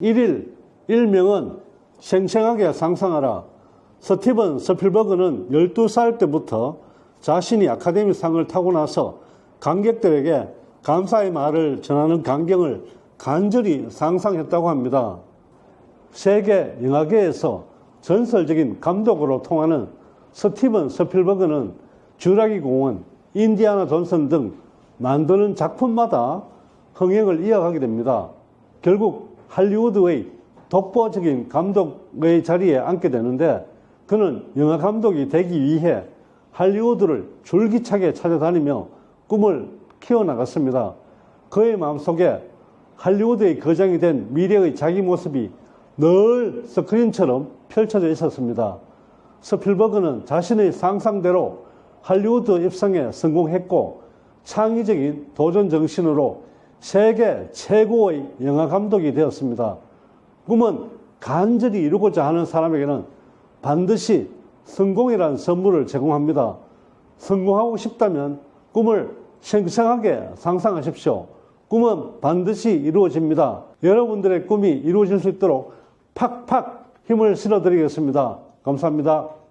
1일 일명은 생생하게 상상하라. 스티븐 스필버그는 12살 때부터 자신이 아카데미 상을 타고 나서 관객들에게 감사의 말을 전하는 광경을 간절히 상상했다고 합니다. 세계 영화계에서 전설적인 감독으로 통하는 스티븐 스필버그는 주라기 공원, 인디아나 존슨 등 만드는 작품마다 흥행을 이어가게 됩니다. 결국 할리우드의 독보적인 감독의 자리에 앉게 되는데 그는 영화 감독이 되기 위해 할리우드를 줄기차게 찾아다니며 꿈을 키워나갔습니다. 그의 마음속에 할리우드의 거장이 된 미래의 자기 모습이 늘 스크린처럼 펼쳐져 있었습니다. 스필버그는 자신의 상상대로 할리우드 입성에 성공했고 창의적인 도전 정신으로 세계 최고의 영화 감독이 되었습니다. 꿈은 간절히 이루고자 하는 사람에게는 반드시 성공이라는 선물을 제공합니다. 성공하고 싶다면 꿈을 생생하게 상상하십시오. 꿈은 반드시 이루어집니다. 여러분들의 꿈이 이루어질 수 있도록 팍팍 힘을 실어드리겠습니다. 감사합니다.